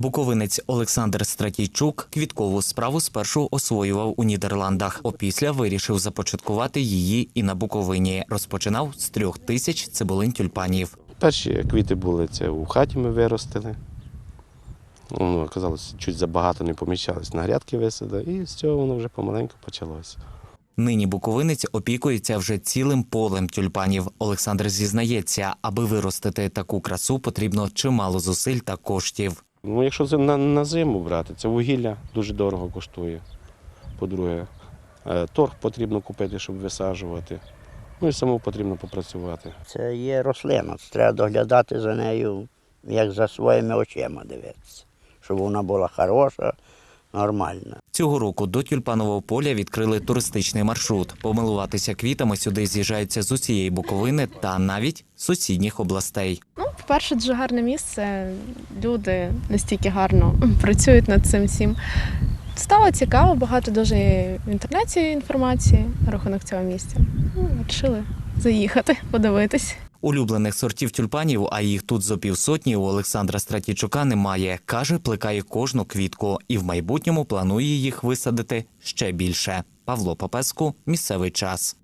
Буковинець Олександр Стратійчук квіткову справу спершу освоював у Нідерландах. Опісля вирішив започаткувати її і на Буковині. Розпочинав з трьох тисяч цибулин тюльпанів. Перші квіти були це у хаті ми виростили. Воно оказалось, чуть забагато не поміщалось, на грядки висадили, і з цього воно вже помаленьку почалося. Нині буковинець опікується вже цілим полем тюльпанів. Олександр зізнається, аби виростити таку красу, потрібно чимало зусиль та коштів. Ну, якщо це на, на зиму брати, це вугілля дуже дорого коштує. По-друге, е, торг потрібно купити, щоб висаджувати. Ну і самому потрібно попрацювати. Це є рослина, це треба доглядати за нею, як за своїми очима дивитися, щоб вона була хороша, нормальна. Цього року до тюльпанового поля відкрили туристичний маршрут. Помилуватися квітами сюди з'їжджаються з усієї Буковини та навіть сусідніх областей. Ну, по-перше, дуже гарне місце. Люди настільки гарно працюють над цим всім. Стало цікаво, багато дуже в інтернеті інформації на рахунок цього місця. Ну, Вирішили заїхати, подивитись. Улюблених сортів тюльпанів, а їх тут зо півсотні, у Олександра Стратічука немає. Каже, плекає кожну квітку і в майбутньому планує їх висадити ще більше. Павло Попеску, місцевий час.